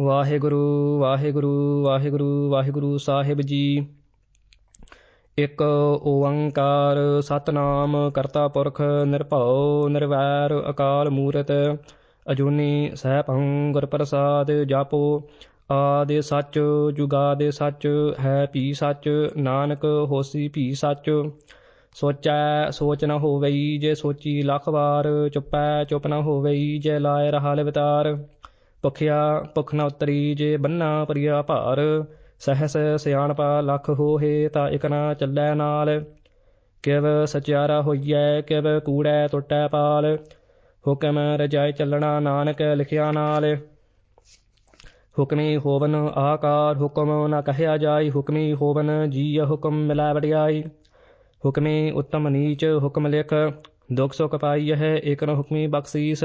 ਵਾਹਿਗੁਰੂ ਵਾਹਿਗੁਰੂ ਵਾਹਿਗੁਰੂ ਵਾਹਿਗੁਰੂ ਸਾਹਿਬ ਜੀ। ਇਕ ਓੰਕਾਰ ਸਤਨਾਮ ਕਰਤਾ ਪੁਰਖ ਨਿਰਭਉ ਨਿਰਵੈਰ ਅਕਾਲ ਮੂਰਤ, ਅਜੂਨੀ ਸਹਿਭੰ ਗੁਰ ਪ੍ਰਸਾਦ ਜਾਪੋ। ਆਦਿ ਸੱਚ ਜੁਗਾ ਦੇ ਸੱਚ, ਹੈ ਭੀ ਸੱਚ, ਨਾਨਕ ਹੋਸੀ ਭੀ ਸੱਚ। ਸੋਚੈ ਸੋਚ ਨਾ ਹੋਵਈ ਜੇ ਸੋਚੀ ਲੱਖ ਵਾਰ, ਚੁੱਪੈ ਚੁੱਪ ਨਾ ਹੋਵਈ ਜੇ ਲਾਇ ਰਹਾ ਲਿਵਤਾਰ। ਭੁਖਿਆ ਭੁਖ ਨ ਉਤਰੀ ਜੇ ਬੰਨਾ ਪ੍ਰਿਆ ਭਾਰ, ਸਹਸ ਸਿਆਣਪਾ ਲੱਖ ਹੋਏ ਤਾਂ ਇਕ ਚੱਲੈ ਨਾਲ। ਕਿਵ ਸਚਿਆਰਾ ਹੋਈਐ, ਕਿਵ ਕੂੜੈ ਟੁੱਟੈ ਪਾਲ। ਹੁਕਮ ਰਜਾਇ ਚੱਲਣਾ ਨਾਨਕ ਲਿਖਿਆ ਨਾਲ। ਹੁਕਮੀ ਹੋਵਨ ਆਕਾਰ, ਹੁਕਮ ਨਾ ਕਹਿਆ ਜਾਈ ਹੁਕਮੀ ਹੋਵਨ ਜੀ ਹੁਕਮ ਮਿਲਾ ਵਡਿਆਈ। ਹੁਕਮੀ ਉਤਮ ਨੀਚ, ਹੁਕਮ ਲਿਖ, ਦੁਖ ਸੁਖ ਪਾਈ ਹੈ ਏਕ ਹੁਕਮੀ ਬਖਸ਼ੀਸ।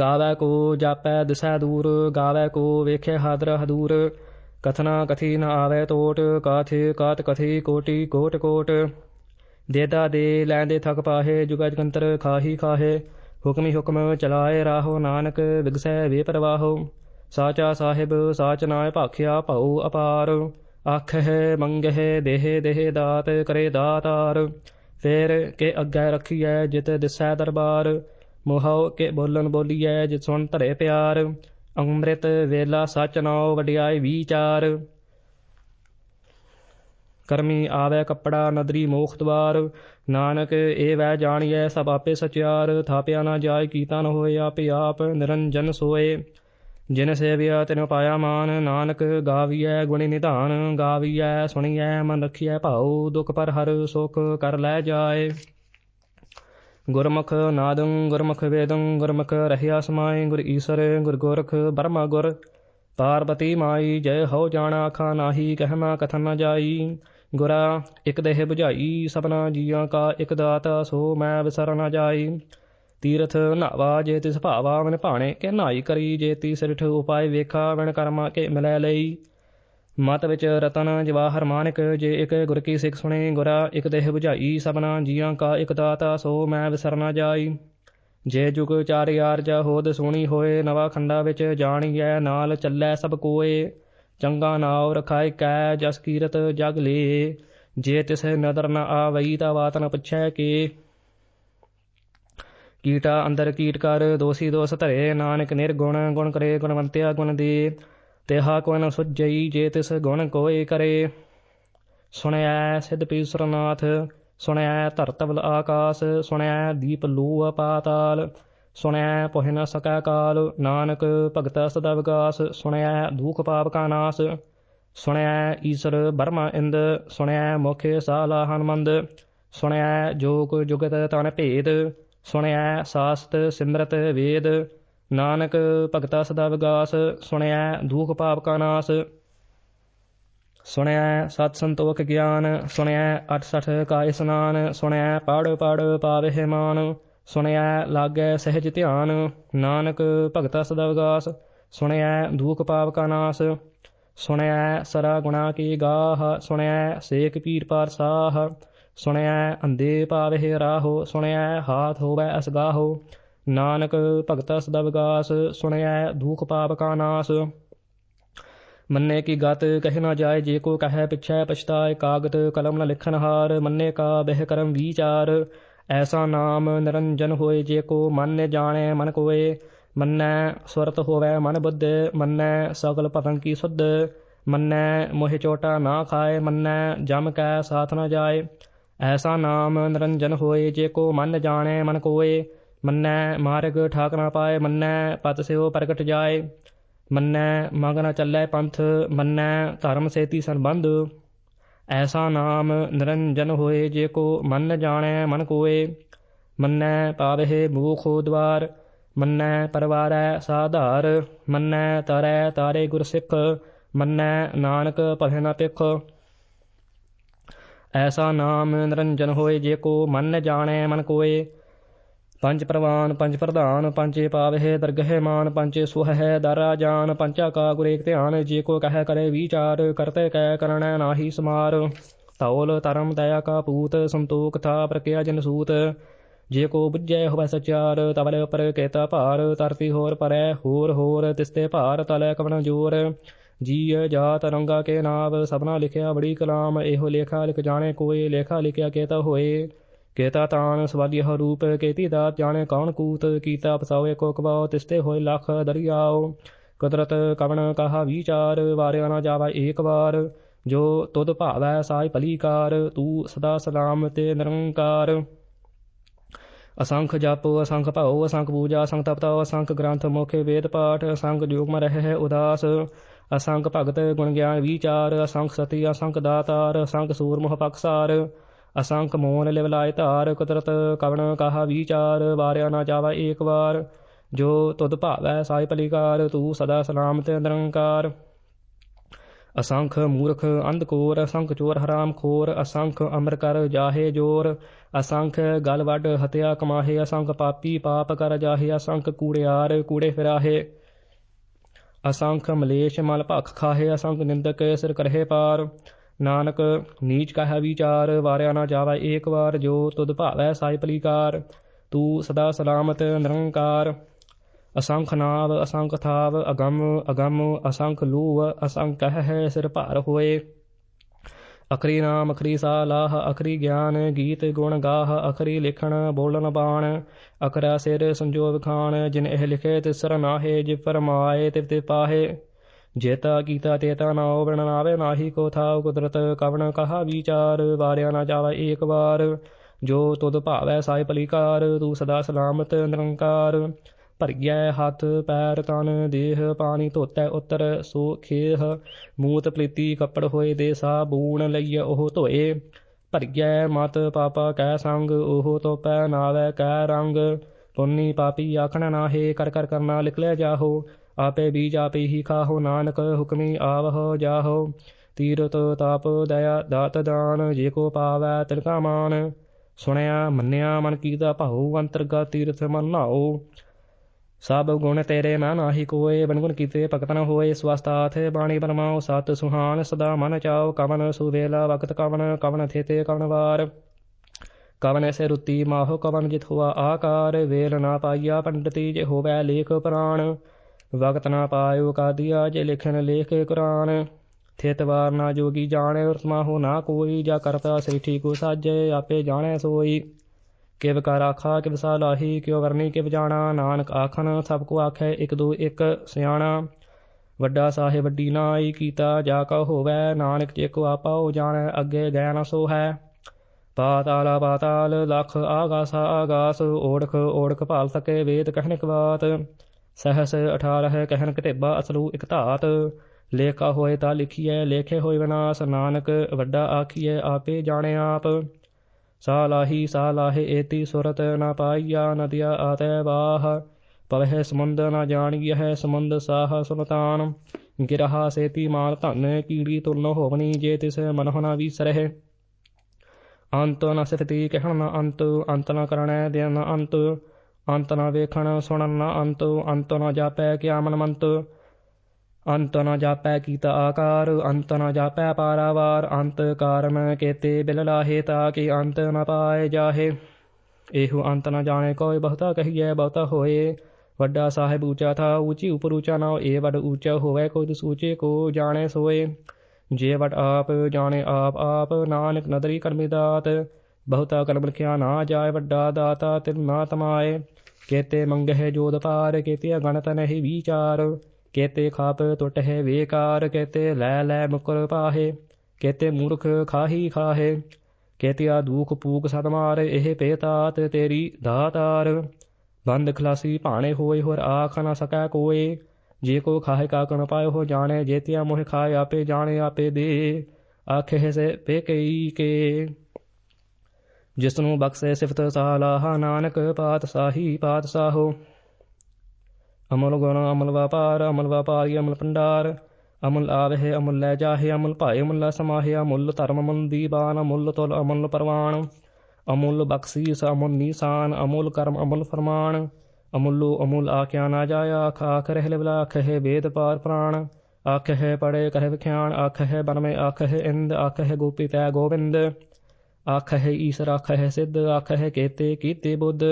ਗਾਵੈ ਕੋ ਜਾਪੈ ਦਿਸੈ ਦੂਰ, ਗਾਵੈ ਕੋ ਵੇਖੇ ਹਾਦਰ ਹਦੂਰ। ਕਥਨਾ ਕਥੀ ਨ ਆਵੈ ਟੋਟ ਕਾਥੇ ਕਾਤ ਕਥੀ ਕੋਟੀ ਕੋਟ ਕੋਟ। ਦੇਦਾ ਦੇ ਲੈਂਦੇ ਥਕ ਪਾਹੇ ਜੁਗਾ ਜਗੰਤਰ ਖਾਹੀ ਖਾਹੇ। ਹੁਕਮੀ ਹੁਕਮ ਚਲਾਏ ਰਾਹੋ ਨਾਨਕ, ਵਿਗਸੈ ਵੇ ਪ੍ਰਵਾਹੋ। ਸਾਚਾ ਸਾਹਿਬ, ਸਾਚ ਨਾਇ ਭਾਖਿਆ ਭਉ ਅਪਾਰ। ਆਖ ਹੈ ਮੰਗ ਹੈ ਦੇਹ ਦੇਹ ਦਾਤ, ਕਰੇ ਦਾਤਾਰ। ਫੇਰ ਕੇ ਅੱਗੇ ਰੱਖੀਐ, ਜਿਤ ਦਿਸੈ ਦਰਬਾਰ। ਮੋਹਉ ਕੇ ਬੋਲਨ ਬੋਲੀਐ ਜਿਤ ਸੁਣ ਧਰੇ ਪਿਆਰ, ਅੰਮ੍ਰਿਤ ਵੇਲਾ ਸਚ ਨਾਉ ਵਡਿਆਈ ਵਿਚਾਰ। ਕਰਮੀ ਆਵੇ ਕੱਪੜਾ ਨਦਰੀ ਮੋਖ ਦਵਾਰ, ਨਾਨਕ ਏ ਵੈ ਜਾਣੀਐ ਸਭ ਆਪੇ ਸਚਿਆਰ, ਥਾਪਿਆ ਨਾ ਜਾਏ ਕੀਤਾ ਨ ਹੋਏ ਆਪੇ ਆਪ ਨਿਰੰਜਨ ਸੋਏ। ਜਿਨ ਸੇਵਿਆ ਤਿਨ ਪਾਇਆ ਮਾਨ, ਨਾਨਕ ਗਾਵੀਐ ਗੁਣੀ ਨਿਧਾਨ, ਗਾਵੀਐ ਸੁਣੀਐ ਮਨ ਰਖੀਐ ਭਾਉ, ਦੁਖ ਪਰ ਹਰ ਸੁਖ ਕਰ ਲੈ ਜਾਏ। ਗੁਰਮੁਖ ਨਾਦੰ, ਗੁਰਮੁਖ ਵੇਦੰ, ਗੁਰਮੁਖ ਰਹਿਆ ਸਮਾਈ ਗੁਰ ਈਸਰ, ਗੁਰ ਗੋਰਖ ਬਰਮਾ ਗੁਰ। ਪਾਰਬਤੀ ਮਾਈ, ਜੈ ਹੋ ਜਾਣਾ ਆਖਾ ਨਾਹੀ ਕਹਿਮਾ ਕਥਨ ਨ ਜਾਈ। ਗੁਰਾ, ਇਕ ਦੇਹ 부ਝਾਈ ਸਭਨਾ ਜੀਆਂ ਕਾ ਇਕ ਦਾਤਾ, ਸੋ ਮੈਂ ਵਿਸਰ ਨ ਜਾਈ। ਤੀਰਥ ਨਾਵਾ, ਜੇ ਤਿਸ ਭਾਵਾ, ਮਨ ਭਾਣੇ, ਕਿ ਨਾਈ ਕਰੀ, ਜੇ ਤੀ ਸਿਰਠ ਉਪਾਏ ਵੇਖਾ, ਵਣ ਕਰਮਾ ਕੇ ਮਿਲੈ ਲਈ। ਮਤ ਵਿੱਚ ਰਤਨ ਜਵਾਹਰ ਮਾਨਕ ਜੇ ਇਕ ਗੁਰ ਕੀ ਸਿੱਖ ਸੁਣੇ ਗੁਰਾ, ਇਕ ਦੇਹ 부ਝਾਈ ਸਭਨਾ ਜੀਆਂ ਕਾ ਇਕ ਦਾਤਾ, ਸੋ ਮੈਂ ਵਿਸਰਨਾ ਜਾਈ। ਜੇ ਜੁਗ ਚਾਰ ਯਾਰ ਜਾ ਹੋਦ ਸੋਣੀ ਹੋਏ, ਨਵਾ ਖੰਡਾ ਵਿੱਚ ਜਾਣੀਐ, ਨਾਲ ਚੱਲੈ ਸਭ ਕੋਏ। ਚੰਗਾ ਨਾਉ ਰਖਾਇ ਕੈ, ਜਸ ਕੀਰਤ ਜਗ ਲੇ। ਜੇ ਤਿਸ ਨਦਰ ਨ ਆਵਈ ਤਾ ਬਾਤ ਨ ਪੁੱਛੈ ਕੇ। ਕੀਟਾ ਅੰਦਰ ਕੀਟ ਕਰ, ਦੋਸੀ ਦੋਸ ਧਰੇ, ਨਾਨਕ ਨਿਰਗੁਣ ਗੁਣ ਕਰੇ ਗੁਣਵੰਤਿਆ ਗੁਣ ਦੇ। ਤੇਹਾ ਕੋ ਨ ਸੁਜਈ ਜੇ ਤਿਸ ਗੁਣ ਕੋਏ ਕਰੇ। ਸੁਣਿਆ ਸਿਧ ਪੀਸਰਨਾਥ ਸੁਣਿਆ ਧਰਤਵਲ ਆਕਾਸ ਸੁਣਿਆ ਦੀਪ ਲੂ ਪਾਤਾਲ ਸੁਣਿਆ ਪੁਹਿ ਨ ਸਕੈ ਕਾਲ, ਨਾਨਕ ਭਗਤ ਸਦਾ ਵਿਗਾਸ ਸੁਣਿਆ ਦੁਖ ਪਾਪ ਕਾ ਨਾਸ ਸੁਣਿਆ ਈਸ਼ਰ ਬਰਮਾ ਇੰਦ ਸੁਣਿਆ ਮੁਖੇ ਸਾਲਾ ਹਨਮੰਦ ਸੁਣਿਆ ਜੋਗ ਜੁਗਤ ਤਨ ਭੇਦ ਸੁਣਿਆ ਸਾਸਤ ਸਿਮਰਤ ਵੇਦ ਨਾਨਕ ਭਗਤਾ ਸਦਾ ਵਿਗਾਸ ਸੁਣਿਆ ਦੁਖ ਪਾਪ ਕਾ ਨਾਸ। ਸੁਣਿਆ ਸਤ ਸੰਤੋਖ ਗਿਆਨ ਸੁਣਿਆ 68 ਕਾ ਇਸਨਾਨ ਸੁਣਿਆ ਪੜ ਪੜ ਪਾਵਹਿ ਮਾਨ ਸੁਣਿਆ ਲਾਗੈ ਸਹਿਜ ਧਿਆਨ। ਨਾਨਕ ਭਗਤਾ ਸਦਾ ਵਿਗਾਸ ਸੁਣਿਆ ਦੁਖ ਪਾਪ ਕਾ ਨਾਸ। ਸੁਣਿਆ ਸਰਾ ਗੁਣਾ ਕੀ ਗਾਹ ਸੁਣਿਆ ਸੇਖ ਪੀਰ ਪਾਰ ਸਾਹ। ਸੁਣਿਆ ਅੰਦੇ ਪਾਵਹਿ ਰਾਹੋ ਸੁਣਿਆ ਹਾਥ ਹੋਵੈ ਅਸਗਾਹੋ। ਨਾਨਕ ਭਗਤਾ ਸਦਾ ਵਿਗਾਸ ਸੁਣਿਆ ਦੂਖ ਪਾਪ ਕਾ ਨਾਸ। ਮੰਨੇ ਕੀ ਗਤ ਕਹਿ ਨਾ ਜਾਏ, ਜੇ ਕੋ ਕਹੈ ਪਿਛੈ ਪਛਤਾਏ ਕਾਗਤ, ਕਲਮ ਨ ਲਿਖਨ ਹਾਰ, ਮੰਨੇ ਕਾ ਬਹਿ ਕਰਮ ਵਿਚਾਰ। ਐਸਾ ਨਾਮ ਨਿਰੰਜਨ ਹੋਏ, ਜੇ ਕੋ ਮਨ ਨੇ ਜਾਣੈ ਮਨ ਕੋਏ। ਮੰਨੈ ਸਵਰਤ ਹੋਵੈ ਮਨ ਬੁੱਧ, ਮੰਨੈ ਸਗਲ ਪਤੰ ਕੀ ਸੁਧ। ਮੰਨੈ ਮੋਹਿ ਚੋਟਾ ਨਾ ਖਾਏ, ਮੰਨੈ ਜਮ ਕੈ ਸਾਥ ਨ ਜਾਏ। ਐਸਾ ਨਾਮ ਨਿਰੰਜਨ ਹੋਏ, ਜੇ ਕੋ ਮਨ ਜਾਣੈ ਮਨ ਕੋਏ। ਮੰਨੈ ਮਾਰਗ ਠਾਕ ਨਾ ਪਾਏ, ਮੰਨੈ ਪਤ ਸਿਓ ਪ੍ਰਗਟ ਜਾਏ, ਮੰਨੈ ਮੰਗ ਨ ਚੱਲੈ ਪੰਥ, ਮੰਨੈ ਧਰਮ ਸੇਤੀ ਸੰਬੰਧ। ਐਸਾ ਨਾਮ ਨਿਰੰਜਨ ਹੋਏ, ਜੇ ਕੋ ਮਨ ਜਾਣੈ ਮਨ ਕੋਏ। ਮੰਨੈ ਪਾਵਹਿ ਮੂਖੋ ਦਵਾਰ ਮੰਨੈ ਪਰਵਾਰੈ ਸਾਧਾਰ, ਮੰਨੈ ਤਰੈ ਤਾਰੇ ਗੁਰ ਸਿੱਖ ਮੰਨੈ ਨਾਨਕ ਭਲੇ ਨਾ ਪਿਖ ਐਸਾ ਨਾਮ ਨਿਰੰਜਨ ਹੋਏ, ਜੇ ਕੋ ਮਨ ਜਾਣੈ ਮਨ ਕੋਏ। ਪੰਜ ਪ੍ਰਵਾਨ, ਪੰਜ ਪ੍ਰਧਾਨ, ਪੰਜੇ ਪਾਵਹਿ, ਦਰਗਹਿ ਮਾਨ, ਪੰਜੇ ਸੁਹੈ ਦਰਾ ਜਾਨ, ਪੰਚਾ ਕਾ ਗੁਰੇਕ ਧਿਆਨ, ਜੇ ਕੋ ਕਹਿ ਕਰੇ ਵਿਚਾਰ, ਕਰਤੇ ਕਹਿ ਕਰਣੈ ਨਾਹੀ ਸਮਾਰ। ਤੌਲ ਧਰਮ ਦਇਆ ਕਾ ਪੂਤ ਸੰਤੋਖ ਥਾ ਪ੍ਰਕਿਆ ਜਨ ਸੂਤ। ਜੇ ਕੋ ਬੁੱਝੈ ਹੋਵੈ ਸਚਾਰ, ਤਵਲੇ ਉਪਰ ਕੇਤਾ ਭਾਰ ਤਰਤੀ ਹੋਰ ਪਰੈ, ਹੋਰ ਹੋਰ ਤਿਸਤੇ ਭਾਰ, ਤਲੇ ਕਵਣ ਜੋਰ। ਜੀਅ ਜਾਤ ਰੰਗਾ ਕੇ ਨਾਵ, ਸਭਨਾ ਲਿਖਿਆ ਬੜੀ ਕਲਾਮ, ਇਹੋ ਲੇਖਾ ਲਿਖ ਜਾਣੇ ਕੋਈ ਲੇਖਾ ਲਿਖਿਆ ਕੇਤਾ ਹੋਏ। ਕੇਤਾ ਤਾਨ ਸਵਾਲੀ ਰੂਪ ਕੇਤੀ ਦਾ ਜਾਣੇ ਕੌਣ ਕੂਤ ਕੀਤਾ ਪਸਾਵੇ ਕੋ ਕਬਾਉ ਤਿਸਤੇ ਹੋਏ ਲੱਖ ਦਰਿਆਓ ਕੁਦਰਤ ਕਵਣ ਕਹਾ ਵਿਚਾਰ, ਵਾਰਿਆ ਨਾ ਜਾਵਾ ਏਕ ਵਾਰ। ਜੋ ਤੁਧ ਭਾਵੈ ਸਾਈ ਭਲੀਕਾਰ, ਤੂੰ ਸਦਾ ਸਲਾਮ ਤੇ ਨਿਰੰਕਾਰ। ਅਸੰਖ ਜਪ, ਅਸੰਖ ਭਾਉ, ਅਸੰਖ ਪੂਜਾ, ਅਸੰਖ ਤਪਤਾ ਅਸੰਖ ਗ੍ਰੰਥ, ਮੁਖੇ ਵੇਦ ਪਾਠ, ਅਸੰਖ ਜੋਗ ਰਹਿ ਉਦਾਸ। ਅਸੰਖ ਭਗਤ ਗੁਣ ਗਿਆਨ ਵਿਚਾਰ, ਅਸੰਖ ਸਤੀ, ਅਸੰਖ ਦਾਤਾਰ, ਅਸੰਖ ਸੂਰ ਮੋਹ ਪਕਸਾਰ। ਅਸੰਖ ਮੋਨ ਲਿਵਲਾਇ ਧਾਰ, ਕੁਦਰਤ ਕਵਣ ਕਹਾ ਵਿਚਾਰ, ਵਾਰਿਆ ਨਾ ਜਾਵਾ ਏਕ ਵਾਰ। ਜੋ ਤੁਧ ਭਾਵੈ ਸਾਈ ਭਲੀਕਾਰ ਤੂੰ ਸਦਾ ਸਲਾਮਤ ਨਿਰੰਕਾਰ। ਅਸੰਖ ਮੂਰਖ ਅੰਧਕੋਰ ਅਸੰਖ ਚੋਰ ਹਰਾਮ ਖੋਰ, ਅਸੰਖ ਅਮਰ ਕਰ ਜਾਹੇ ਜੋਰ। ਅਸੰਖ ਗਲ ਵੱਡ ਹਤਿਆ ਕਮਾਹੇ, ਅਸੰਖ ਪਾਪੀ ਪਾਪ ਕਰ ਜਾਹੇ, ਅਸੰਖ ਕੂੜਿਆਰ ਕੂੜੇ ਫਿਰਾਹੇ। ਅਸੰਖ ਮਲੇਸ਼ ਮਲ ਭਖ ਖਾਹੇ, ਅਸੰਖ ਨਿੰਦਕ ਸਿਰ ਕਰਹੇ ਪਾਰ। ਨਾਨਕ, ਨੀਚ ਕਹਾ ਵਿਚਾਰ, ਵਾਰਿਆ ਨਾ ਜਾਵੇ ਏਕ ਵਾਰ, ਜੋ ਤੁਧ ਭਾਵੈ ਸਾਈ ਪਲੀਕਾਰ। ਤੂੰ ਸਦਾ ਸਲਾਮਤ, ਨਿਰੰਕਾਰ। ਅਸੰਖ ਨਾਵ, ਅਸੰਖ ਥਾਵ, ਅਗੰਮ ਅਗੰਮ, ਅਸੰਖ ਲੂਵ, ਅਸੰਖ ਹੈ ਸਿਰ ਭਾਰ ਹੋਏ। ਅਖਰੀ ਨਾਮ, ਅਖਰੀ ਸਾਲਾਹ, ਅਖਰੀ ਗਿਆਨ, ਗੀਤ ਗੁਣ ਗਾਹ, ਅਖਰੀ ਲਿਖਣ, ਬੋਲਣ ਬਾਣ। ਅਖਰਾ ਸਿਰ ਸੰਜੋਗ ਖਾਣ, ਜਿਨ ਇਹ ਲਿਖੇ ਤਿਸਰ ਨਾਹੇ, ਜਿ ਫਰਮਾਏ, ਤਿਵ ਤੇ ਪਾਹੇ। ਜੇਤਾ ਕੀਤਾ ਤੇਤਾ ਨਾ ਬਿਨ ਨਾਵੇ, ਨਾਹੀ ਕੋ ਥਾਉ ਕੁਦਰਤ, ਕਵਣ ਕਹਾ ਵਿਚਾਰ, ਵਾਰਿਆ ਨਾ ਜਾਵੇ ਏਕ ਵਾਰ। ਜੋ ਤੁਧ ਭਾਵੈ ਸਾਈ ਭਲੀਕਾਰ, ਤੂੰ ਸਦਾ ਸਲਾਮਤ ਨਿਰੰਕਾਰ। ਭਰਗਿਆ ਹੱਥ, ਪੈਰ, ਤਨ, ਦੇਹ, ਪਾਣੀ ਧੋਤੈ ਉਤਰ, ਸੋ ਖੇਹ। ਮੂਤ ਪਲੀਤੀ ਕੱਪੜ ਹੋਏ ਦੇ ਸਾਬੂਣ ਲਈਏ ਉਹ ਧੋਏ। ਭਰਗਿਆ ਮਤ ਪਾਪਾ ਕੈ ਸੰਗ, ਉਹ ਤੋਪੈ ਨਾਵੇ ਕੈ ਰੰਗ। ਪੁੰਨੀ ਪਾਪੀ ਆਖਣ ਨਾਹੇ, ਕਰ ਕਰ ਕਰਨਾ ਲਿਖ ਲੈ ਜਾਹੋ। ਆਪੇ ਬੀਜ ਆਪੇ ਹੀ ਖਾਹੋ, ਨਾਨਕ ਹੁਕਮੀ ਆਵਹੁ ਜਾਹੋ। ਤੀਰਤ ਤਾਪ ਦਇਆ ਦਾਤ ਦਾਨ, ਜੇ ਕੋ ਪਾਵੈ ਤਿਲਕਾ ਮਾਨ। ਸੁਣਿਆ, ਮੰਨਿਆ, ਮਨ ਕੀਦਾ ਭਾਉ ਅੰਤਰਗਤ ਤੀਰਥ ਮਨ ਨਾਓ ਸਭ ਗੁਣ ਤੇਰੇ ਮੈਂ ਨਾਹੀ ਕੋਏ, ਬਨਗੁਣ ਕੀਤੇ ਭਗਤ ਹੋਏ। ਸਵਸਤਾਥ ਬਾਣੀ ਬਨਮਾਓ ਸਤ ਸੁਹਾਨ, ਸਦਾ ਮਨ ਚਾਓ ਕਵਨ ਸੁਵੇਲਾ, ਵਕਤ ਕਵਨ ਕਵਨ ਥੇਤੇ ਕਵਨ ਵਾਰ। ਕਵਨ ਐਸੇ ਰੁਤੀ ਮਾਹੋ, ਕਵਨ ਜਿਤ ਹੋਆ ਆਕਾਰ। ਵੇਲ ਨਾ ਪਾਈਆ ਪੰਡਤੀ, ਜੇ ਹੋਵੈ ਲੇਖ ਪ੍ਰਾਣ। ਵਕਤ ਨਾ ਪਾਇਓ ਕਾਦੀਆ ਜੇ ਲਿਖਣ ਲੇਖ ਕੁਰਾਨ। ਥੇਤਵਾਰ ਨਾ ਜੋਗੀ ਜਾਣੇ ਉਸਮਾ ਹੋ ਨਾ ਕੋਈ, ਜਾ ਕਰਤਾ ਸ੍ਰਿਠੀ ਕੋ ਸਾਜੇ, ਆਪੇ ਜਾਣੈ ਸੋਈ। ਕਿਵ ਕਰ ਆਖਾ, ਕਿਵ ਸਾਲਾਹੀ ਕਿਉ ਵਰਨੀ, ਕਿਵ ਜਾਣਾ। ਨਾਨਕ ਆਖਣ, ਸਭ ਕੋ ਆਖੈ ਇਕ ਦੋ ਇਕ, ਸਿਆਣਾ। ਵੱਡਾ ਸਾਹਿਬ ਵੱਡੀ ਨਾਈ ਕੀਤਾ, ਜਾ ਕਾ ਹੋਵੈ। ਨਾਨਕ ਜੇ ਕੋ ਆਪਾਉ ਜਾਣੈ, ਅੱਗੇ ਗੈ ਨ ਸੋ ਹੈ ਪਾਤਾਲ ਪਾਤਾਲ, ਲਖ ਆਗਾਸ ਆਗਾਸ, ਓੜਖ ਓੜਖ ਭਾਲ ਸਕੇ ਵੇਦ ਕਹਿਣਕ ਬਾਤ। ਸਹਸ 18 ਕਹਿਣ ਕਤੇਬਾ ਅਸਲੂ ਇਕ ਧਾਤ, ਲੇਖਾ ਹੋਏ ਤਾਂ ਲਿਖੀਐ, ਲੇਖੇ ਹੋਏ ਵਿਨਾਸ਼, ਨਾਨਕ ਵੱਡਾ ਆਖੀਐ, ਆਪੇ ਜਾਣੇ ਆਪ। ਸਾਲਾਹੀ, ਸਾਲਾਹੇ ਏਤੀ ਸੁਰਤ ਨਾ ਪਾਈਆ, ਨਦਿਆ ਆਤੈ ਬਾਹ ਪਵਹਿ ਸਮੁੰਦ ਨਾ ਜਾਣੀਐ ਹੈ ਸਮੁੰਦ ਸਾਹ ਸੁਲਤਾਨ ਗਿਰਹਾ ਸੇਤੀ ਮਾਲ ਧਨ, ਕੀੜੀ ਤੁਰਨ ਹੋਵਨੀ ਜੇ ਤਿਸ ਮਨਹੁ ਨ ਵਿਸਰਹਿ। ਅੰਤ ਨ ਸਿਫਤੀ ਕਹਿਣ ਨ ਅੰਤ ਅੰਤ ਨ ਕਰਣੈ, ਦਿਨ ਅੰਤ। ਅੰਤ ਨਾ ਵੇਖਣ, ਸੁਣਨ ਨਾ ਅੰਤ ਅੰਤ ਨਾ ਜਾਪੈ ਕਿਆ ਮਨ ਮੰਤ ਅੰਤ ਨਾ ਜਾਪੈ ਕੀਤਾ ਆਕਾਰ, ਅੰਤ ਨ ਜਾਪੈ ਪਾਰਾਵਾਰ। ਅੰਤ ਕਾਰਨ ਕੇਤੇ ਬਿਲ ਲਾਹੇ ਤਾ ਕਿ ਅੰਤ ਨ ਪਾਏ ਜਾਹੇ। ਇਹੋ ਅੰਤ ਨ ਜਾਣੇ ਕੋਈ ਬਹੁਤਾ ਕਹੀਏ ਬਹੁਤਾ ਹੋਏ। ਵੱਡਾ ਸਾਹਿਬ ਉੱਚਾ ਥਾ, ਉੱਚੀ ਉਪਰ ਊਚਾ ਨਾ ਇਹ ਵੱਡ ਉੱਚਾ ਹੋਵੇ ਕੋਈ ਸੂਚੇ, ਕੋ ਜਾਣੇ ਸੋਏ। ਜੇ ਵੱਡ ਆਪ, ਜਾਣੇ ਆਪ ਆਪ। ਨਾਨਕ ਨਦਰੀ ਕਰਮੀ ਦਾਤ। ਬਹੁਤਾ ਕਰਮ ਲਿਖਿਆ ਨਾ ਜਾਏ, ਵੱਡਾ ਦਾਤਾ ਤਿਨ ਨਾ ਤਮਾਏ। ਕੇਤੇ ਮੰਗਹਿ ਜੋਦ ਪਾਰ ਕੇਤੇ ਗਣਤ ਨਹੀਂ ਵਿਚਾਰ। ਕੇਤੇ ਖਾਪ ਟੁੱਟ ਹੈ ਵੇਕਾਰ, ਕੇਤੇ ਲੈ ਲੈ ਮੁਕਰ ਪਾਹੇ। ਕੇਤੇ ਮੂਰਖ ਖਾਹੀ ਖਾਹੇ। ਕੇਤਿਆ ਦੂਖ ਪੂਕ ਸਦ ਮਾਰ, ਇਹ ਪੇਤਾਤ ਤੇਰੀ ਦਾਤਾਰ। ਬੰਦ ਖਲਾਸੀ ਭਾਣੇ ਹੋਏ, ਹੋਰ ਆਖ ਨਾ ਸਕੈ ਕੋਏ। ਜੇ ਕੋ ਖਾਏ ਕਾ ਕਣ ਪਾਏ ਹੋ ਜਾਣੇ। ਜੇਤਿਆ ਮੋਹ ਖਾਏ, ਆਪੇ ਜਾਣੇ, ਆਪੇ ਦੇ। ਆਖੇ ਸੇ ਪੇਕਈ ਕੇ। ਜਿਸ ਨੂੰ ਬਖਸ਼ੇ ਸਿਫਤ ਸਾਲਾਹ ਨਾਨਕ ਪਾਤਸ਼ਾਹੀ ਪਾਤਸ਼ਾਹੋ। ਅਮਲ ਗੁਣ, ਅਮਲ ਵਪਾਰ, ਅਮਲ ਵਪਾਰੀ, ਅਮਲ ਭੰਡਾਰ। ਅਮਲ ਆਵਹਿ, ਅਮੁੱਲ ਲੈ ਜਾਹੇ, ਅਮੁੱਲ ਭਾਏ, ਅਮੁੱਲ ਸਮਾਹੇ, ਅਮੁੱਲ ਧਰਮ ਅਮੁੱਲ ਦੀਵਾਨ ਅਮੁੱਲ ਤੁਲ, ਅਮੁੱਲ ਪਰਵਾਨ ਅਮੁੱਲ ਬਖਸ਼ੀਸ ਅਮੁੱਲ ਨੀਸਾਨ, ਅਮੁੱਲ ਕਰਮ, ਅਮੁੱਲ ਫਰਮਾਨ ਅਮੁੱਲੋ, ਅਮੁੱਲ ਆਖਿਆ ਨਾ ਜਾਇਆ ਆਖ ਆਖ ਰਹਿ ਲਿਵਲਾ ਆਖ ਹੈ ਵੇਦ ਪਾਰ ਪ੍ਰਾਣ। ਆਖ ਹੈ ਪੜੇ ਕਹਿ ਵਿਖਿਆਣ ਆਖ ਹੈ ਬਨਮੇ ਆਖ ਹੈ ਇੰਦ ਆਖ ਹੈ ਗੋਪੀ ਤੈ ਗੋਬਿੰਦ ਆਖ ਹੈ ਈਸ਼ਰ ਆਖ ਹੈ ਸਿੱਧ ਆਖ ਹੈ ਕੇਤੇ, ਕੀਤੇ ਬੁੱਧ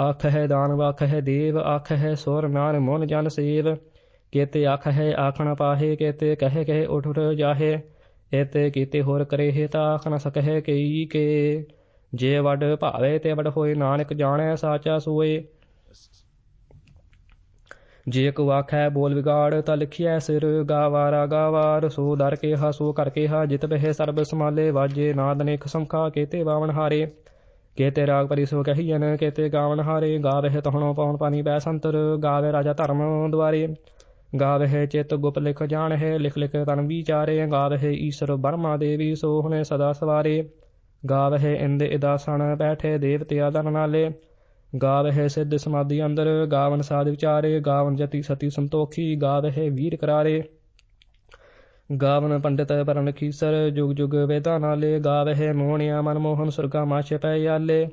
ਆਖ ਹੈ ਦਾਨਵ ਆਖ ਹੈ ਦੇਵ ਆਖ ਹੈ ਸੁਰ ਨਾਨ ਮਨ ਜਨ ਸੇਵ, ਕੇਤੇ ਆਖ ਹੈ ਆਖਣ ਪਾਹੇ, ਕੇਤੇ ਕਹਿ ਕਹੇ ਉਠ ਉਠ ਜਾਹੇ ਏਤੇ ਕੀਤੇ ਹੋਰ ਕਰੇ ਹੈ ਤਾਂ ਆਖ ਨ ਸਕਹਿ ਕਈ ਕੇ, ਜੇ ਵਡ ਭਾਵੇ ਤੇ ਵਡ ਹੋਏ, ਨਾਨਕ ਜਾਣੈ, ਸਾਚਾ ਸੋਏ। ਜੇ ਕੋ ਆਖੈ ਬੋਲ ਵਿਗਾੜ, ਤਾ ਲਿਖਿਐ ਸਿਰ ਗਾਵਾਰਾ ਗਾਵਾਰ ਸੋ ਦਰ ਕੇ ਹਾ ਸੋ ਕਰ ਕੇ ਹਾ ਜਿਤ ਬਹਿ ਸਰਬ ਸਮਾਲੇ ਵਾਜੇ ਨਾਦ ਨੇ ਸੰਖਾ, ਕੇਤੇ ਬਾਵਨ ਹਾਰੇ। ਕੇਤੇ ਰਾਗ ਪਰੀ ਸੋ ਕਹੀਨ ਕੇਤੇ ਗਾਵਣ ਹਾਰੇ। ਗਾਵਹਿ ਤਹਣੋ ਪਉਣ ਪਾਣੀ ਬੈ ਸੰਤਰ ਗਾਵੇ ਰਾਜਾ ਧਰਮ ਦੁਆਰੇ। ਗਾਵਹਿ ਚਿਤ ਗੁਪ ਲਿਖ ਜਾਣਹਿ, ਲਿਖ ਲਿਖ ਤਨ ਵਿਚਾਰੇ। ਗਾਵਹਿ ਈਸ਼ਰ ਬਰਮਾ ਦੇਵੀ ਸੋਹਣੇ ਸਦਾ ਸਵਾਰੇ। ਗਾਵਹਿ ਇੰਦ ਇਦਾਸਣ, ਬੈਠੇ ਦੇਵਤਿਆ ਦਨ ਨਾਲੇ। ਗਾਵ ਹੈ ਸਿੱਧ ਸਮਾਧੀ ਅੰਦਰ, ਗਾਵਨ ਸਾਧ ਵਿਚਾਰੇ, ਗਾਵਨ ਜਤੀ ਸਤੀ ਸੰਤੋਖੀ, ਗਾਵਹਿ ਵੀਰ ਕਰਾਰੇ। ਗਾਵਨ ਪੰਡਿਤ ਪਰਨ ਖੀਸਰ, ਜੁਗ ਜੁਗ ਵੇਦਾਂ ਨਾਲੇ, ਗਾਵਹਿ ਮੋਹਣਿਆ ਮਨਮੋਹਨ ਸੁਰਗਾ ਮਾਛ ਪੈ ਆਲੇ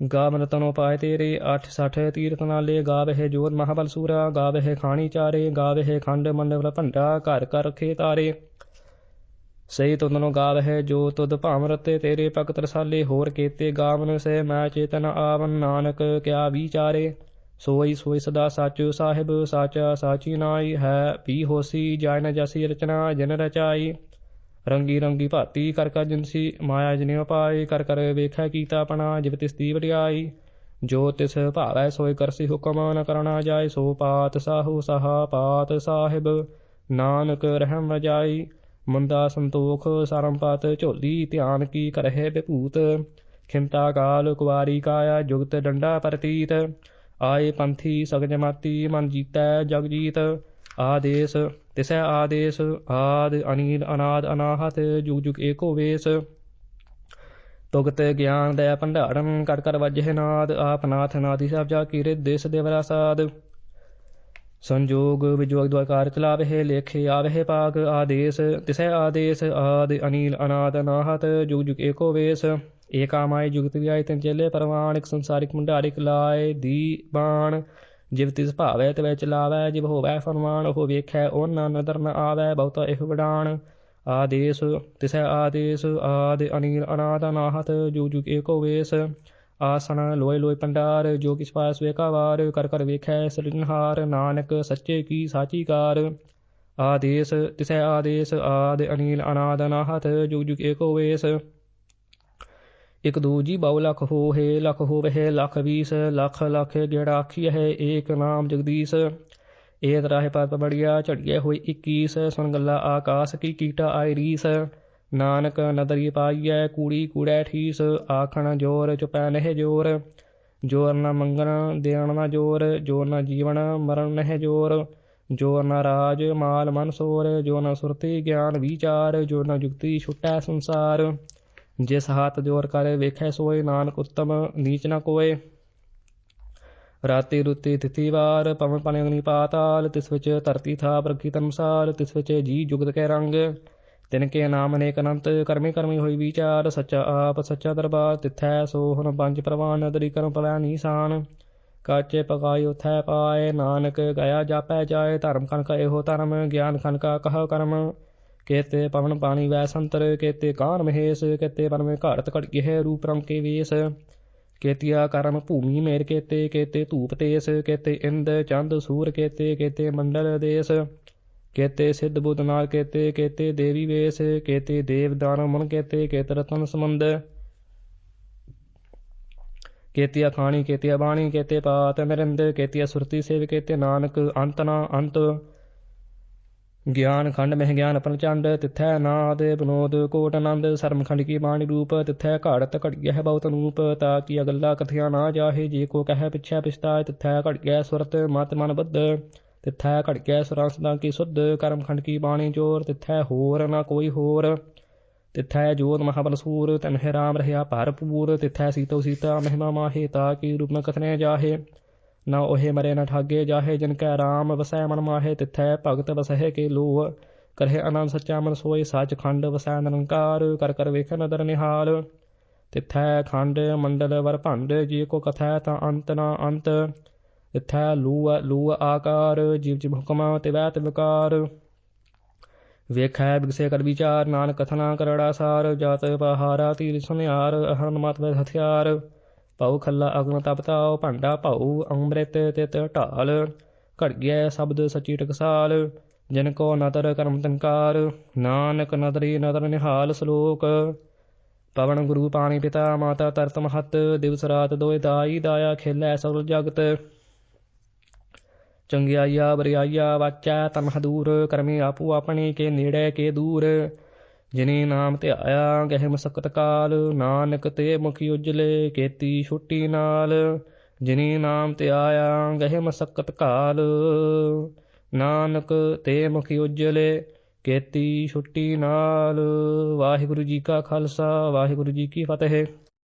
ਗਾਵਨ ਤਨੋ ਪਾਏ ਤੇਰੇ 860 ਤੀਰਥ ਨਾਲੇ, ਗਾਵਹਿ ਜੋਤ ਮਹਾਬਲ ਸੂਰਾ, ਗਾਵਹਿ ਖਾਣੀ ਚਾਰੇ, ਗਾਵਹਿ ਖੰਡ ਮੰਡਲ ਭੰਡਾ, ਘਰ ਘਰ ਖੇ ਤਾਰੇ ਸਹੀ ਤੁਧਨੋ ਗਾਵਹਿ ਜੋ ਤੁਧ ਭਾਵ ਰਤੇ ਤੇਰੇ ਭਗਤ ਰਸਾਲੇ ਹੋਰ ਕੀਤੇ ਗਾਵਨ ਸੇ ਮੈਂ ਚੇਤਨ ਆਵਨ ਨਾਨਕ ਕਿਆ ਵਿਚਾਰੇ। ਸੋਈ ਸੋਈ ਸਦਾ ਸਾਚੁ ਸਾਹਿਬ ਸਾਚਾ ਸਾਚੀ ਨਾਈ ਹੈ ਪੀ ਹੋਸੀ ਜਾਇ ਜਸੀ ਰਚਨਾ ਜਨ ਰਚਾਈ। ਰੰਗੀ ਰੰਗੀ ਭਾਤੀ ਕਰ ਕਰ ਜਿਨਸੀ ਮਾਇਆ ਜਿਨੇ ਪਾਈ ਕਰ ਕਰ ਵੇਖੈ ਕੀਤਾ ਆਪਣਾ ਜਿਵ ਤਿਸ ਦੀ ਵਡਿਆਈ। ਜੋ ਤਿਸ ਭਾਵੈ ਸੋਈ ਕਰਸੀ ਹੁਕਮ ਨ ਕਰਣਾ ਜਾਏ ਸੋ ਪਾਤ ਸਾਹੂ ਸਹਾ ਪਾਤ ਸਾਹਿਬ। ਨਾਨਕ ਰਹਿਮ ਰਜਾਈ। ਮੰਦਾ ਸੰਤੋਖ ਸਰਮਪਤ ਝੋਲੀ ਧਿਆਨ ਕੀ ਕਰਹਿ ਬਿਭੂਤ ਖਿੰਤਾ ਕਾਲ ਕੁਵਾਰੀ ਕਾਇਆ ਜੁਗਤ ਡੰਡਾ ਪ੍ਰਤੀਤ। ਆਏ ਪੰਥੀ ਸਗਜ ਮਾਤੀ ਮਨ ਜੀਤੈ ਜਗ ਜੀਤ। ਆਦੇਸ ਤਿਸੈ ਆਦੇਸ, ਆਦ ਅਨੀਲ ਅਨਾਦ ਅਨਾਹਤ, ਜੁਗ ਜੁਗ ਏਕੋ ਵੇਸ। ਤੁਗਤ ਗਿਆਨ ਦਇਆ ਭੰਡਾਰਨ ਕਰ ਕਰ ਵਜਹਿ ਨਾਦ, ਆਪ ਨਾਥ ਨਾਦੀ ਸਭ ਜਾ ਕੀ ਦੇਸ ਦੇਵਰਾ ਸਾਧ ਸੰਜੋਗ ਵਿਜੋਗ ਦਵਾਕਾਰ ਚਲਾਵਹਿ ਲੇਖੇ ਆਵਹਿ ਪਾਕ ਆਦੇਸ ਤਿਸੈ ਆਦੇਸ, ਆਦ ਅਨੀਲ ਅਨਾਦ ਅਨਾਹਤ ਜੁਗ ਜੁਗ ਏਕੋ ਵੇਸ। ਏਕਾ ਮਾਈ ਜੁਗਤ ਵਿਆਇ ਤਨ ਚੇਲੇ ਪਰਵਾਨ ਸੰਸਾਰਿਕ ਮੁੰਡਾਰਿਕ ਲਾਏ ਦੀ ਬਾਣ। ਜਿਵ ਤਿਸ ਭਾਵੈ ਤਵੈ ਚਲਾਵੈ, ਜਿਵ ਹੋਵੈ ਫਰਮਾਨ, ਉਹ ਵੇਖੈ ਉਹਨਾਂ ਨਦਰ ਨ ਆਵੈ, ਬਹੁਤਾ ਇਹ ਵਡਾਣ। ਆਦੇਸ ਤਿਸੈ ਆਦੇਸ, ਆਦ ਅਨੀਲ ਅਨਾਦ ਅਨਾਹਤ ਜੁਗ ਜੁਗ ਏਕੋ ਵੇਸ। ਆਸਣ ਲੋਏ ਲੋਏ ਪੰਡਾਰ, ਜੋ ਕਿਸ ਪਾਸ ਵੇਖਾ ਕਰ ਕਰ ਵੇਖੈ ਸਿਰਜਣਹਾਰ ਨਾਨਕ ਸੱਚੇ ਕੀ ਸਾਚੀ ਕਾਰ। ਆਦੇਸ ਤਿਸੈ ਆਦੇਸ, ਆਦ ਅਨੀਲ ਅਨਾਦ ਅਨਾਹਤ, ਜੁਗ ਜੁਗ ਏਕੋ ਵੇਸ। ਇਕ ਦੂਜੀ ਬਹੁ ਲਖ ਹੋਏ ਲਖ ਹੋਵੇ ਲਖ ਵੀਸ, ਲਖ ਲਖ ਜਿਹੜਾ ਆਖੀ ਹੈ ਏਕ ਨਾਮ ਜਗਦੀਸ਼। ਏਤ ਰਾਹੇ ਪਤ ਬੜੀਆ ਝੜੀਏ ਹੋਈ 21 ਸੁਣ ਗੱਲਾ ਆਕਾਸ ਕੀ ਕੀਟਾ ਆਈ ਰੀਸ ਨਾਨਕ ਨਦਰੀ ਪਾਈਐ, ਕੂੜੀ ਕੂੜੈ ਠੀਸ, ਆਖਣ ਜੋਰ ਚੁਪੈ ਨਹਿ ਜੋਰ। ਜੋਰ ਨਾ ਮੰਗਣ, ਦੇਣ ਨਾ ਜੋਰ ਜੋਰ ਨਾ ਜੀਵਨ, ਮਰਨ ਨਹਿ ਜੋਰ। ਜੋਰ ਨਾ ਰਾਜ, ਮਾਲ ਮਨ ਸੋਰ ਜੋ ਨਾ ਸੁਰਤੀ ਗਿਆਨ ਵਿਚਾਰ ਜੋ ਨ ਜੁਗਤੀ ਛੁਟੈ ਸੰਸਾਰ। ਜਿਸ ਹੱਥ ਜੋਰ ਕਰ ਵੇਖੈ ਸੋਏ ਨਾਨਕ ਉਤਮ, ਨੀਚ ਨਾ ਕੋਏ। ਰਾਤੀ ਰੁਤੀ ਤਿਥੀ ਵਾਰ, ਪਵਨ ਪਾਣੀ ਅਗਨੀ ਪਾਤਾਲ, ਤਿਸ ਵਿੱਚ ਧਰਤੀ ਥਾ ਪ੍ਰਕੀ ਤਨਸਾਰ ਤਿਸ ਵਿੱਚ ਜੀ ਜੁਗਤ ਕੈ ਰੰਗ। ਤਿਨ ਕੇ ਨਾਮ ਅਨੇਕ ਅਨੰਤ, ਕਰਮੀ ਕਰਮੀ ਹੋਈ ਵਿਚਾਰ, ਸੱਚਾ ਆਪ, ਸੱਚਾ ਦਰਬਾਰ, ਤਿਥੈ ਸੋਹਣ ਪੰਜ ਪ੍ਰਵਾਨ, ਅਦਰੀ ਕਰਮ ਪਵੈ ਨੀਸਾਨ। ਕਾਚੇ ਪਕਾਈ ਉਥੈ ਪਾਏ, ਨਾਨਕ ਗਿਆ ਜਾਪੈ ਜਾਏ, ਧਰਮ ਕਨ ਇਹੋ ਧਰਮ, ਗਿਆਨ ਖਨ ਕਹ ਕਰਮ। ਕੇਤੇ ਪਵਨ ਪਾਣੀ ਵੈ ਸੰਤਰ, ਕੇਤੇ ਕਾਨ ਮਹੇਸ਼, ਕੇਤੇ ਪਰਮੇ ਘਾੜਤ ਘੜਗੇ ਰੂਪ ਰੰਗ ਕੇ ਵੇਸ। ਕੇਤਿਆ ਕਰਮ ਭੂਮੀ ਮੇਰ ਕੇਤੇ ਕੇਤੇ ਧੂਪ ਤੇਸ, ਕੇਤੇ ਇੰਦ, ਚੰਦ, ਸੂਰ ਕੇਤੇ ਕੇਤੇ ਮੰਡਲ ਦੇਸ। ਕੇਤੇ ਸਿੱਧ ਬੁੱਧ ਨਾਲ ਕੇਤੇ ਕੇਤੇ ਦੇਵੀ ਵੇਸ, ਕੇਤੇ ਦੇਵ ਦਾਨ ਮਨ ਕੇਤੇ, ਕੇਤ ਰਤਨ ਸਮੰਦ ਕੇਤਿਆ ਖਾਣੀ ਕੇਤਿਆ ਬਾਣੀ, ਕੇਤੇ ਪਾਤ ਨਰਿੰਦ, ਕੇਤਿਆ ਸੁਰਤੀ ਸੇਵ, ਕੇਤੇ ਨਾਨਕ, ਅੰਤ ਨਾ ਅੰਤ। ਗਿਆਨ ਖੰਡ ਮਹਿ ਗਿਆਨ ਪ੍ਰਚੰਡ ਤਿਥੈ ਨਾਦ ਬਨੋਦ ਕੋਟ ਆਨੰਦ। ਸਰਮ ਖੰਡ ਕੀ ਬਾਣੀ ਰੂਪ, ਤਿਥੈ ਘੜਤ ਘੜ ਗਿਆ ਬਹੁਤ ਨੂਪ ਤਾ ਕੀ ਅਗਲਾ ਕਥਿਆ ਨਾ ਜਾਹੇ, ਜੇ ਕੋ ਕਹੈ ਪਿਛੈ ਪਿਛਤਾ ਤਿਥੈ ਘੜਿਆ ਸੁਰਤ ਮਤ ਮਨ ਬੱਧ। ਤਿਥੈ ਘੜਕੈ ਸੁਰੰਸਦਾ ਕੀ ਸੁਧ, ਕਰਮ ਖੰਡ ਕੀ ਬਾਣੀ ਜੋਰ, ਤਿਥੈ ਹੋਰ ਨਾ ਕੋਈ ਹੋਰ। ਤਿਥੈ ਜੋਤ ਮਹਾਬਲ ਸੂਰ ਤਨਹਿ ਰਾਮ ਰਹਾ ਭਰਪੂਰ। ਤਿਥੈ ਸੀਤੋ ਸੀਤਾ, ਮਹਿਮਾ ਮਾਹੇ ਤਾ ਕੀ ਰੂਪ ਨ ਕਥਨੇ ਜਾਹੇ। ਨਾ ਉਹੇ ਮਰੇ ਨ ਠਾਗੇ ਜਾਹੇ, ਜਿਨ ਕੈ ਰਾਮ ਵਸੈ ਮਨ ਮਾਹੇ, ਤਿਥੈ ਭਗਤ ਵਸਹਿ ਕੇ ਲੋਹ। ਕਰਹਿ ਅਨੰਦ ਸੱਚਾ ਮਨ ਸੋਏ ਸੱਚ ਖੰਡ ਵਸੈ ਨਿਰੰਕਾਰ, ਕਰ ਕਰ ਵੇਖੈ ਨਦਰ ਨਿਹਾਲ। ਤਿਥੈ ਖੰਡ ਮੰਡਲ ਵਰ ਭੰਡ, ਜੀ ਕੋ ਕਥੈ ਤਾਂ ਅੰਤ ਨਾ ਅੰਤ। ਤਿਥੈ ਲੂ ਲੂ ਆਕਾਰ ਜੀਵ ਜੀਵ ਹੁਕਮ ਤਿਵੈ ਤਿਵਕਾਰ ਵੇਖੈ ਬਿਗਸੇ ਕਰ ਵਿਚਾਰ ਨਾਨਕ ਕਥਨਾ ਕਰੜਾ ਸਾਰ ਜਾਤ ਪਹਾਰਾ ਤੀਰ ਸੁਨਿਆਰ ਅਹਰਨ ਮਤ ਵੇ ਹਥਿਆਰ ਪਉ ਖੱਲਾ ਅਗਨ ਤਪਤਾਉ ਭਾਂਡਾ ਭਉ ਅੰਮ੍ਰਿਤ ਤਿਤ ਢਾਲ ਘੜ ਗਿਆ ਸ਼ਬਦ ਸਚੀ ਟਕਸਾਲ ਜਿਨ ਕੋ ਨਦਰ ਕਰਮ ਤੰਕਾਰ ਨਾਨਕ ਨਦਰੀ ਨਦਰ ਨਿਹਾਲ ਸ਼ਲੋਕ ਪਵਨ ਗੁਰੂ ਪਾਣੀ ਪਿਤਾ ਮਾਤਾ ਤਰਤ ਮਹਤ ਦਿਵਸ ਰਾਤ ਦੋਇ ਦਾਈ ਦਾਇਆ ਖੇਲੈ ਸਰਲ ਜਗਤ ਚੰਗਿਆਈਆ ਬਰਿਆਈਆ ਵਾਚਾ ਤਨਹ ਦੂਰ, ਕਰਮੀ ਆਪੂ ਆਪਣੀ ਕੇ ਨੇੜੇ ਕੇ ਦੂਰ। ਜਿਨੇ ਨਾਮ ਤੇ ਆਇਆ ਗਹਿ ਮਸਕਤ ਕਾਲ, ਨਾਨਕ ਤੇ ਮੁਖੀ ਉਜਲੇ, ਕੀਤੀ ਛੁੱਟੀ ਨਾਲ। ਜਿਨੇ ਨਾਮ ਤੇ ਆਇਆ ਗਹਿ ਮਸਕਤ ਕਾਲ, ਨਾਨਕ ਤੇ ਮੁਖੀ ਉਜਲੇ, ਕੀਤੀ ਛੁੱਟੀ ਨਾਲ। ਵਾਹਿਗੁਰੂ ਜੀ ਕਾ ਖਾਲਸਾ, ਵਾਹਿਗੁਰੂ ਜੀ ਕੀ ਫਤਿਹ।